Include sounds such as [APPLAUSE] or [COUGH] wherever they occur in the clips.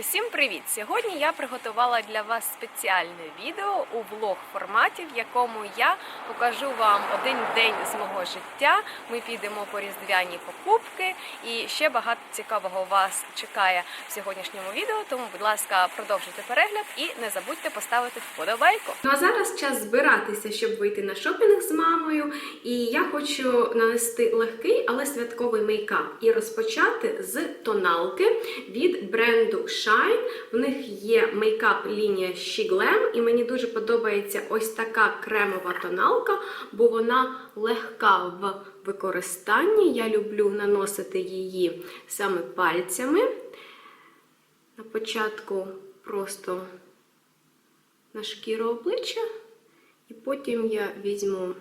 Усім привіт! Сьогодні я приготувала для вас спеціальне відео у влог форматі, в якому я покажу вам один день з мого життя. Ми підемо по різдвяні покупки, і ще багато цікавого вас чекає в сьогоднішньому відео. Тому, будь ласка, продовжуйте перегляд і не забудьте поставити вподобайку. Ну а зараз час збиратися, щоб вийти на шопінг з мамою. І я хочу нанести легкий, але святковий мейкап і розпочати з тоналки від бренду Shine. В них є мейкап лінія She Glam, і мені дуже подобається ось така кремова тоналка, бо вона легка в використанні. Я люблю наносити її саме пальцями. На початку просто на шкіру обличчя, і потім я візьму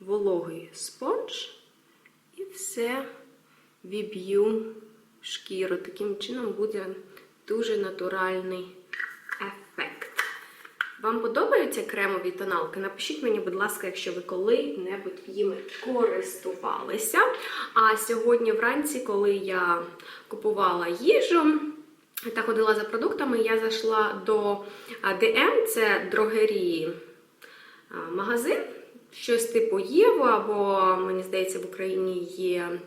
вологий спонж і все віб'ю шкіру. Таким чином буде дуже натуральний ефект. Вам подобаються кремові тоналки? Напишіть мені, будь ласка, якщо ви коли-небудь їми користувалися. А сьогодні вранці, коли я купувала їжу, та ходила за продуктами, я зайшла до DM, це дрогерії магазин, щось типу Єво, або, мені здається, в Україні є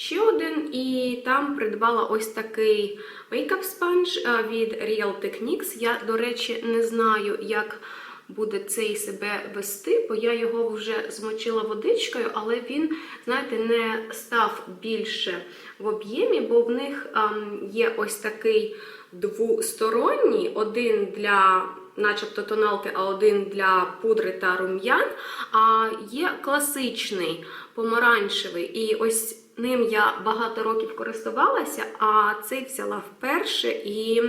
ще один. І там придбала ось такий мейкап спанж від Real Techniques. Я, до речі, не знаю, як буде цей себе вести, бо я його вже змочила водичкою, але він, знаєте, не став більше в об'ємі, бо в них ем, є ось такий двосторонній, один для. Начебто тоналки, а один для пудри та рум'ян. А є класичний помаранчевий. І ось ним я багато років користувалася, а цей взяла вперше. І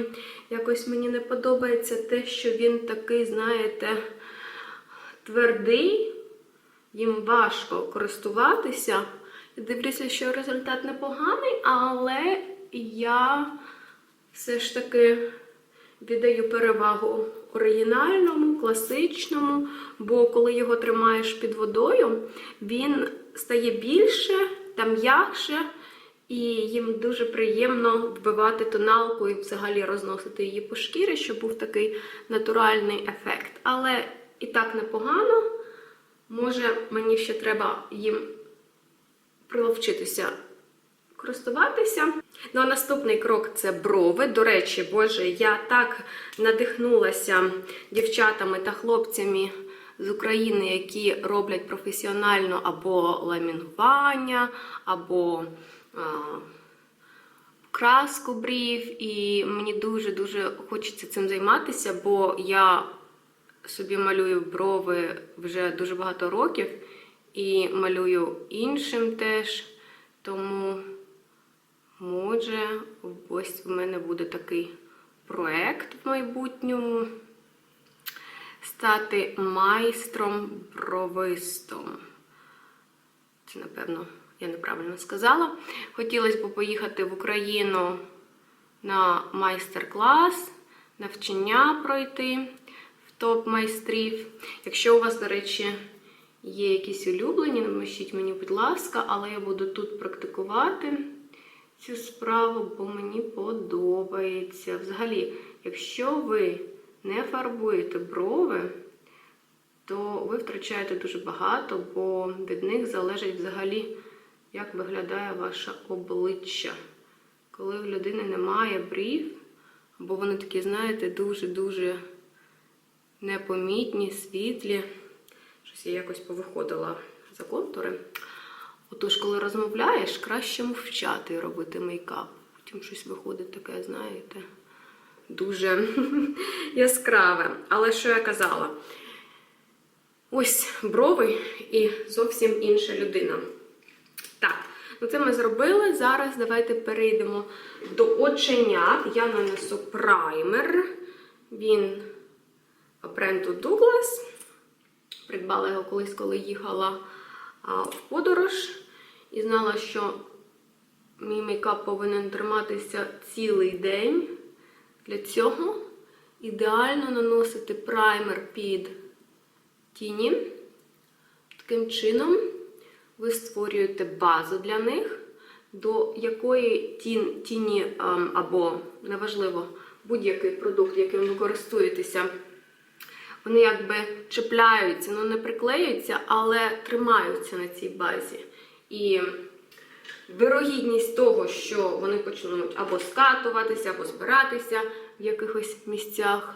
якось мені не подобається те, що він такий, знаєте, твердий, їм важко користуватися. Дивлюся, що результат непоганий, але я все ж таки віддаю перевагу оригінальному, класичному, бо коли його тримаєш під водою, він стає більше та м'якше, і їм дуже приємно вбивати тоналку і взагалі розносити її по шкірі, щоб був такий натуральний ефект. Але і так непогано. Може, мені ще треба їм приловчитися користуватися. Ну а наступний крок це брови. До речі, Боже, я так надихнулася дівчатами та хлопцями з України, які роблять професіонально або ламінування, або а, краску брів. І мені дуже-дуже хочеться цим займатися, бо я собі малюю брови вже дуже багато років і малюю іншим теж. Тому, може, ось в мене буде такий проект в майбутньому стати майстром бровистом. Це, напевно, я неправильно сказала. Хотілося б поїхати в Україну на майстер-клас, навчання пройти в топ-майстрів. Якщо у вас, до речі, є якісь улюблені, напишіть мені, будь ласка, але я буду тут практикувати цю справу, бо мені подобається. Взагалі, якщо ви не фарбуєте брови, то ви втрачаєте дуже багато, бо від них залежить взагалі, як виглядає ваше обличчя. Коли в людини немає брів, або вони такі, знаєте, дуже-дуже непомітні, світлі. Щось я якось повиходила за контури. Отож, коли розмовляєш, краще мовчати і робити мейкап. Потім щось виходить таке, знаєте, дуже [LAUGHS] яскраве. Але що я казала? Ось брови і зовсім інша людина. Так, ну це ми зробили. Зараз давайте перейдемо до оченят. Я нанесу праймер. Він бренду Douglas. Придбала його колись, коли їхала в подорож. І знала, що мій мейкап повинен триматися цілий день. Для цього ідеально наносити праймер під тіні. Таким чином ви створюєте базу для них. до якої тін, тіні ем, або неважливо будь-який продукт, яким ви користуєтеся, вони якби чіпляються, ну не приклеюються, але тримаються на цій базі. І вирогідність того, що вони почнуть або скатуватися, або збиратися в якихось місцях.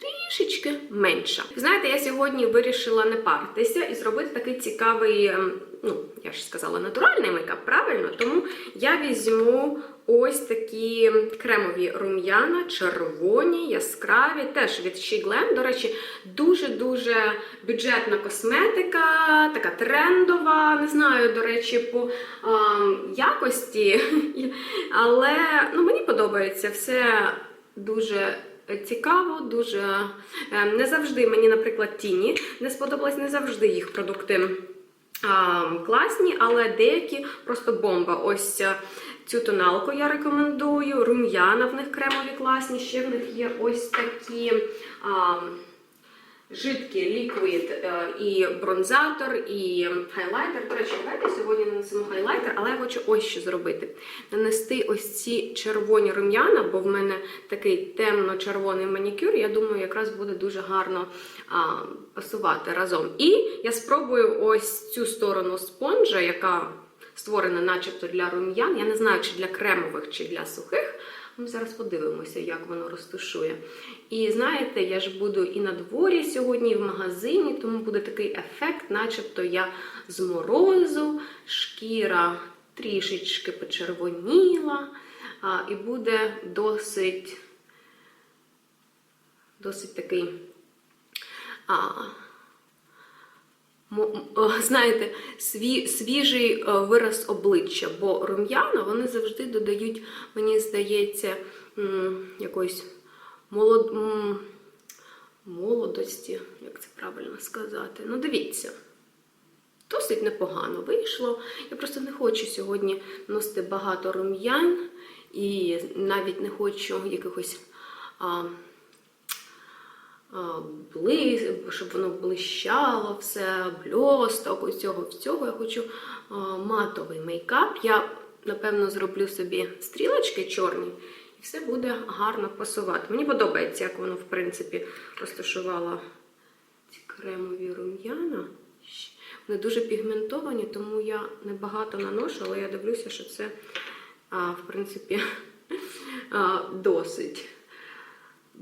Трішечки менша. Знаєте, я сьогодні вирішила не паритися і зробити такий цікавий, ем, ну, я ж сказала, натуральний мейкап, правильно? Тому я візьму ось такі кремові рум'яна, червоні, яскраві, теж від She Glam. До речі, дуже-дуже бюджетна косметика, така трендова, не знаю, до речі, по ем, якості. [LAUGHS] Але ну, мені подобається все дуже. Цікаво, дуже е, не завжди мені, наприклад, тіні не сподобалось, не завжди їх продукти а, класні, але деякі просто бомба. Ось е, цю тоналку я рекомендую. Рум'яна в них кремові класні. Ще в них є ось такі. А, Жидкий ліквід е, і бронзатор, і хайлайтер. До речі, давайте сьогодні нанесемо хайлайтер, але я хочу ось що зробити. Нанести ось ці червоні рум'яна, бо в мене такий темно-червоний манікюр. Я думаю, якраз буде дуже гарно а, пасувати разом. І я спробую ось цю сторону спонжа, яка створена начебто для рум'ян. Я не знаю, чи для кремових, чи для сухих. Ми зараз подивимося, як воно розташує. І знаєте, я ж буду і на дворі сьогодні, і в магазині, тому буде такий ефект, начебто я з морозу, шкіра трішечки почервоніла, а, і буде досить, досить такий. А, [LAUGHS] знаєте, сві, свіжий е, вираз обличчя, бо рум'яна вони завжди додають, мені здається, якоїсь молод, молодості, як це правильно сказати. Ну, дивіться. Досить непогано вийшло. Я просто не хочу сьогодні носити багато рум'ян і навіть не хочу якихось а, бли, щоб воно блищало, все, бльосток, ось цього всього. Я хочу матовий мейкап. Я, напевно, зроблю собі стрілочки чорні, і все буде гарно пасувати. Мені подобається, як воно, в принципі, розташувало ці кремові рум'яна. Вони дуже пігментовані, тому я небагато наношу, але я дивлюся, що це, в принципі, [LAUGHS] досить.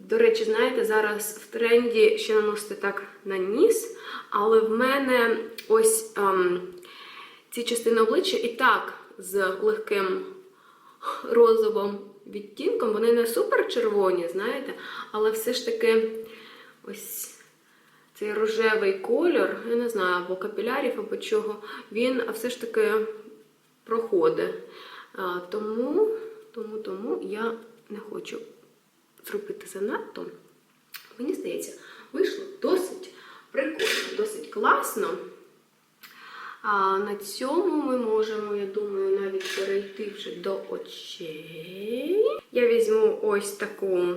До речі, знаєте, зараз в тренді ще наносити так на ніс, але в мене ось ем, ці частини обличчя і так з легким розовим відтінком. Вони не супер червоні, знаєте, але все ж таки ось цей рожевий кольор, я не знаю, або капілярів, або чого, він все ж таки проходить. А, тому, тому, тому я не хочу зробити занадто. Мені здається, вийшло досить прикольно, досить класно. А на цьому ми можемо, я думаю, навіть перейти вже до очей. Я візьму ось таку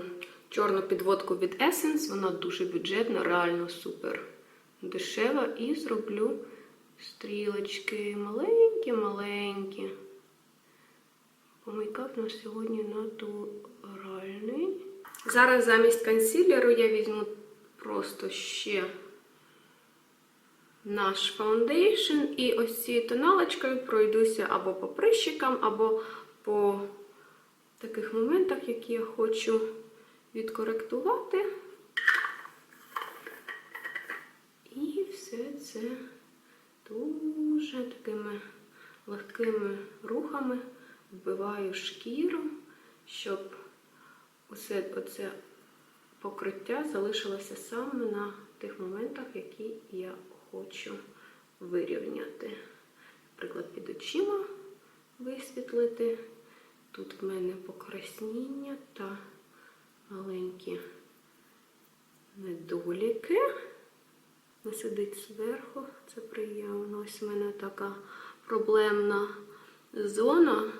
чорну підводку від Essence. Вона дуже бюджетна, реально супер дешева. І зроблю стрілочки маленькі-маленькі. Бо мейкап у нас сьогодні натуральний. Зараз замість консилеру я візьму просто ще наш фаундейшн і ось цією тоналочкою пройдуся або по прищикам, або по таких моментах, які я хочу відкоректувати. І все це дуже такими легкими рухами вбиваю шкіру, щоб усе оце покриття залишилося саме на тих моментах, які я хочу вирівняти. Наприклад, під очима висвітлити. Тут в мене покрасніння та маленькі недоліки. Не сидить зверху, це приємно. Ось в мене така проблемна зона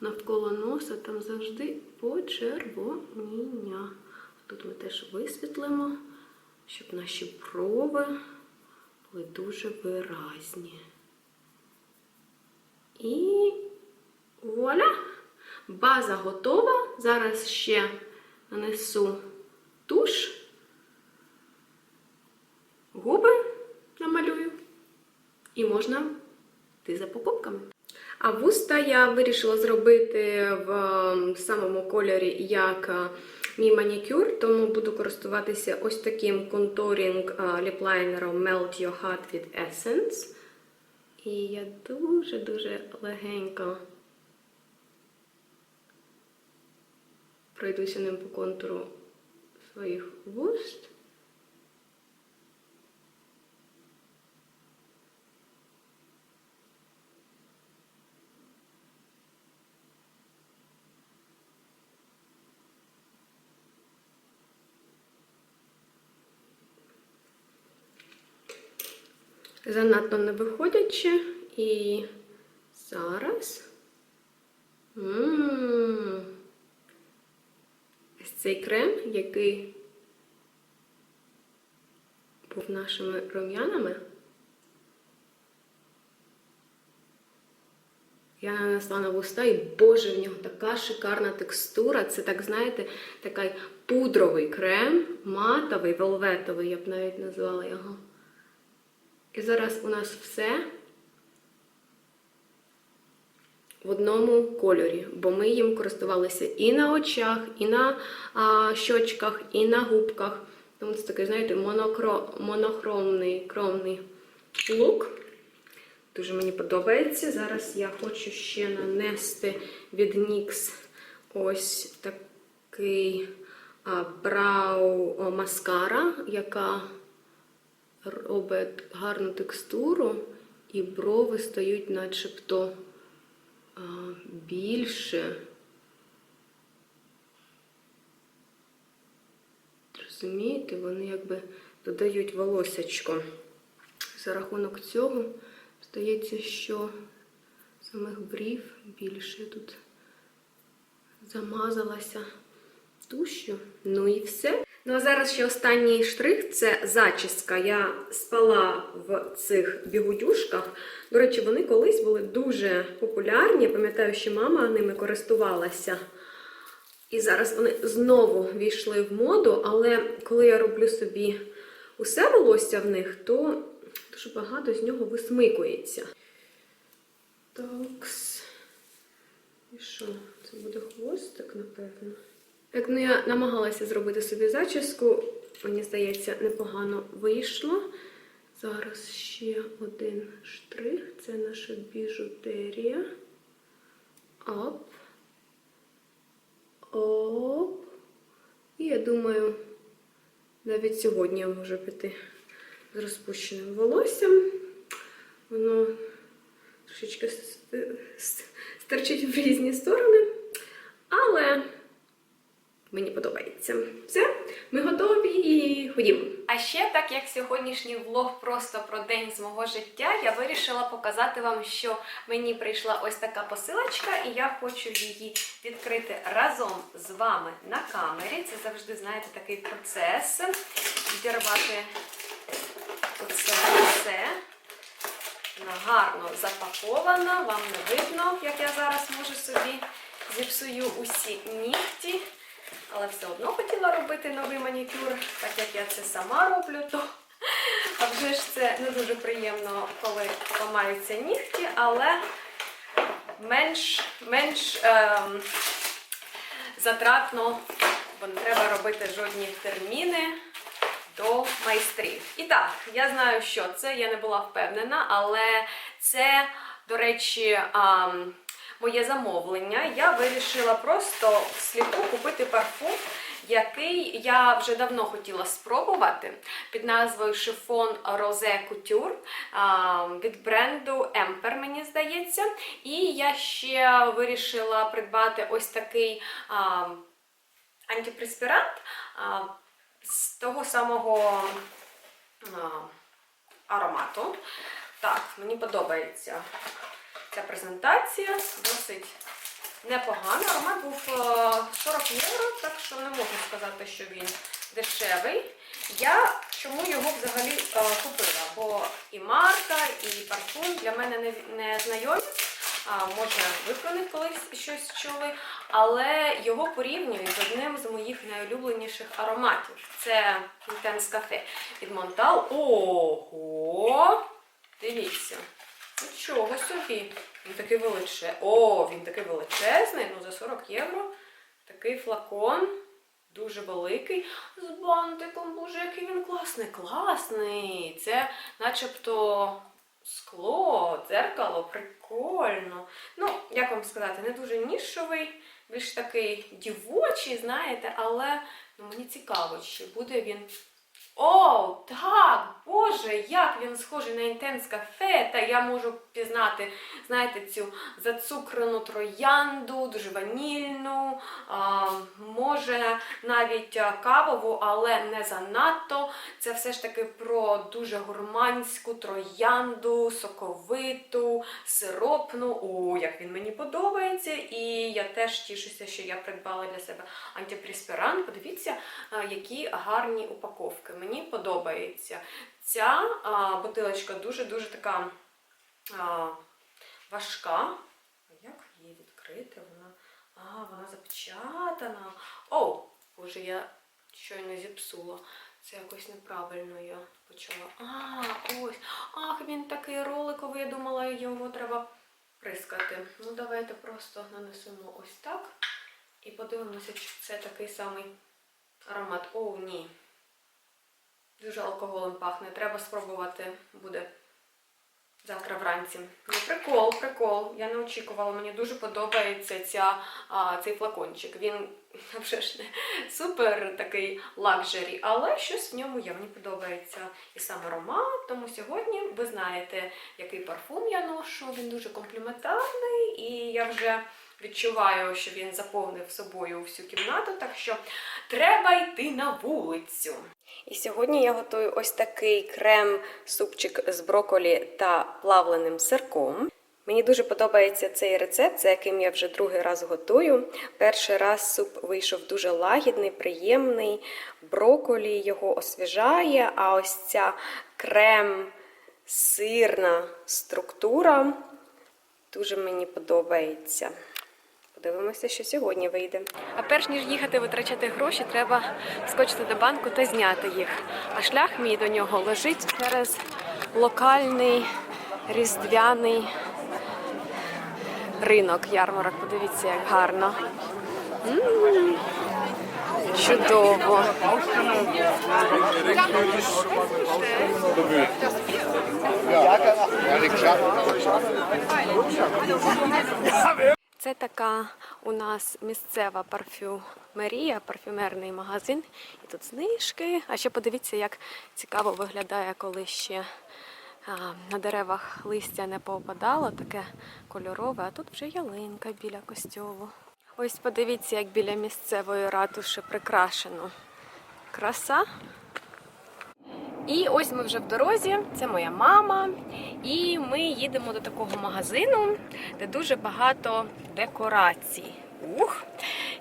навколо носа, там завжди почервоніння. Тут ми теж висвітлимо, щоб наші брови були дуже виразні. І Вуаля! База готова. Зараз ще нанесу туш, губи намалюю. І можна йти за покупками. А вуста я вирішила зробити в ем, самому кольорі, як е, мій манікюр, тому буду користуватися ось таким контурінг е, ліплайнером Melt Your Heart від Essence. І я дуже-дуже легенько пройдуся ним по контуру своїх вуст. Занадто не виходячи. І зараз. Ось цей крем, який був нашими рум'янами. Я нанесла на вуста, і боже, в нього така шикарна текстура. Це так, знаєте, такий пудровий крем, матовий, велветовий, я б навіть назвала його. І зараз у нас все в одному кольорі, бо ми їм користувалися і на очах, і на а, щочках, і на губках. Тому це такий, знаєте, монокро... монохромний кромний лук. Дуже мені подобається. Зараз я хочу ще нанести від NYX ось такий а, брау маскара, яка робить гарну текстуру, і брови стають начебто більше. Розумієте, вони якби додають волосячко. За рахунок цього здається, що самих брів більше тут замазалася тушю. Ну і все. Ну а зараз ще останній штрих це зачіска. Я спала в цих бігудюшках. До речі, вони колись були дуже популярні. Пам'ятаю, що мама ними користувалася. І зараз вони знову війшли в моду, але коли я роблю собі усе волосся в них, то дуже багато з нього висмикується. Такс. І що? Це буде хвостик, напевно. Як ну, я намагалася зробити собі зачіску, мені здається, непогано вийшло. Зараз ще один штрих. Це наша біжутерія. Оп. Оп. І я думаю, навіть сьогодні я можу піти з розпущеним волоссям. Воно трошечки стерчить в різні сторони. Але мені подобається. Все, ми готові і ходімо. А ще, так як сьогоднішній влог просто про день з мого життя, я вирішила показати вам, що мені прийшла ось така посилочка, і я хочу її відкрити разом з вами на камері. Це завжди, знаєте, такий процес. Відірвати оце все. Гарно запакована, вам не видно, як я зараз можу собі зіпсую усі нігті. Але все одно хотіла робити новий манікюр, так як я це сама роблю, то а вже ж це не дуже приємно, коли ламаються нігті, але менш, менш ем, затратно, бо не треба робити жодні терміни до майстрів. І так, я знаю, що це, я не була впевнена, але це, до речі, ам, моє замовлення. Я вирішила просто всліпу купити парфум, який я вже давно хотіла спробувати під назвою Chiffon Rose Couture від бренду Emper, мені здається. І я ще вирішила придбати ось такий антипреспірант з того самого аромату. Так, мені подобається ця презентація, досить непогана. Аромат був е, 40 євро, так що не можу сказати, що він дешевий. Я чому його взагалі е, купила? Бо і марка, і парфум для мене не, не знайомі. А, може, ви про них колись щось чули, але його порівнюють з одним з моїх найулюбленіших ароматів. Це Intense Cafe від Монтал. Ого! Дивіться. Нічого собі. Він такий величезний. О, він такий величезний, ну за 40 євро. Такий флакон. Дуже великий. З бантиком, боже, який він класний, класний. Це начебто скло, дзеркало, прикольно. Ну, як вам сказати, не дуже нішовий, більш такий дівочий, знаєте, але ну, мені цікаво, чи буде він. О, так! Боже, як він схожий на інтенс кафе, та я можу пізнати, знаєте, цю зацукрену троянду, дуже ванільну, а, може навіть кавову, але не занадто. Це все ж таки про дуже гурманську троянду, соковиту, сиропну. О, як він мені подобається. І я теж тішуся, що я придбала для себе антипреспірант. Подивіться, які гарні упаковки. Мені подобається. Ця а, бутилочка дуже-дуже така а, важка. Як її відкрити? Вона. А, вона запечатана. О, боже, я щойно зіпсула. Це якось неправильно я почала. А, ось. Ах, він такий роликовий, я думала, його треба прискати. Ну, давайте просто нанесемо ось так. І подивимося, чи це такий самий аромат. О, ні. Дуже алкоголем пахне. Треба спробувати буде завтра вранці. Ну, прикол, прикол. Я не очікувала. Мені дуже подобається ця, а, цей флакончик. Він [LAUGHS] вже ж не супер такий лакжері, але щось в ньому є. Мені подобається і сам аромат. Тому сьогодні ви знаєте, який парфум я ношу. Він дуже компліментарний, і я вже відчуваю, що він заповнив собою всю кімнату, так що треба йти на вулицю. І сьогодні я готую ось такий крем-супчик з броколі та плавленим сирком. Мені дуже подобається цей рецепт, за яким я вже другий раз готую. Перший раз суп вийшов дуже лагідний, приємний. Броколі його освіжає, а ось ця крем-сирна структура дуже мені подобається. Подивимося, що сьогодні вийде. А перш ніж їхати витрачати гроші, треба скочити до банку та зняти їх. А шлях мій до нього лежить через локальний різдвяний ринок ярмарок. Подивіться, як гарно. М, Чудово. Це така у нас місцева парфюмерія, парфюмерний магазин. І тут знижки. А ще подивіться, як цікаво виглядає, коли ще на деревах листя не поопадало, таке кольорове, а тут вже ялинка біля костьолу. Ось подивіться, як біля місцевої ратуші прикрашено. Краса. І ось ми вже в дорозі, це моя мама. І ми їдемо до такого магазину, де дуже багато декорацій. Ух!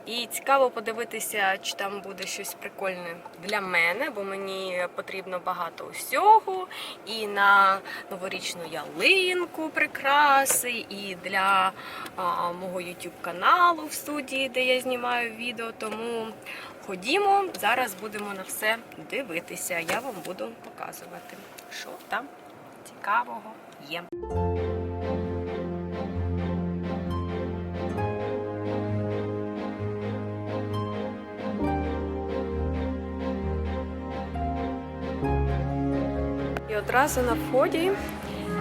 І цікаво подивитися, чи там буде щось прикольне для мене, бо мені потрібно багато усього. І на новорічну ялинку прикраси, і для а, мого YouTube каналу в студії, де я знімаю відео. Тому ходімо, зараз будемо на все дивитися. Я вам буду показувати, що там цікавого є. І одразу на вході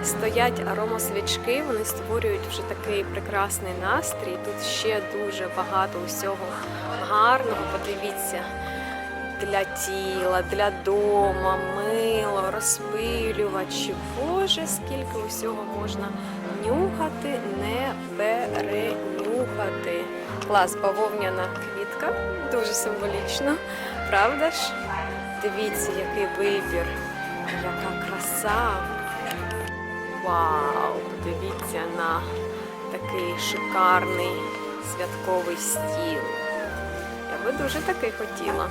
стоять аромасвічки, вони створюють вже такий прекрасний настрій. Тут ще дуже багато усього гарного. Подивіться, для тіла, для дома, мило, розпилювачі. Боже, скільки усього можна нюхати, не перенюхати. Клас, бавовняна квітка, дуже символічно, правда ж? Дивіться, який вибір, яка краса. Вау! Подивіться на такий шикарний святковий стіл. Би дуже такий хотіла.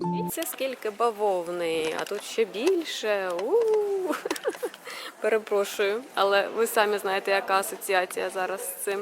Подивіться, скільки бавовни, а тут ще більше. У-у-у. Перепрошую, але ви самі знаєте, яка асоціація зараз з цим.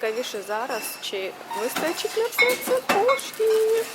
Цікавіше зараз, чи вистачить на все це коштів.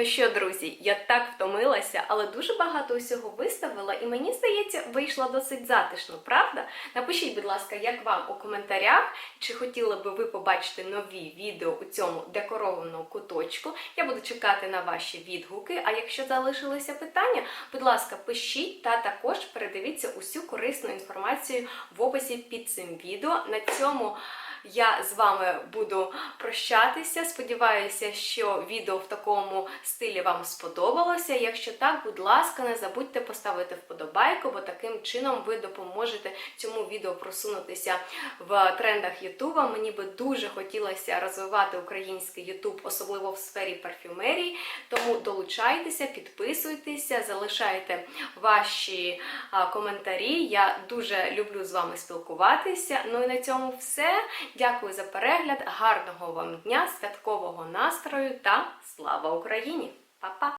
Ну що, друзі, я так втомилася, але дуже багато усього виставила, і мені здається, вийшла досить затишно, правда? Напишіть, будь ласка, як вам у коментарях, чи хотіли би ви побачити нові відео у цьому декорованому куточку. Я буду чекати на ваші відгуки. А якщо залишилися питання, будь ласка, пишіть та також передивіться усю корисну інформацію в описі під цим відео. На цьому. Я з вами буду прощатися. Сподіваюся, що відео в такому стилі вам сподобалося. Якщо так, будь ласка, не забудьте поставити вподобайку, бо таким чином ви допоможете цьому відео просунутися в трендах Ютуба. Мені би дуже хотілося розвивати український Ютуб, особливо в сфері парфюмерії. Тому долучайтеся, підписуйтеся, залишайте ваші коментарі. Я дуже люблю з вами спілкуватися. Ну і на цьому все. Дякую за перегляд, гарного вам дня, святкового настрою та слава Україні! Па-па!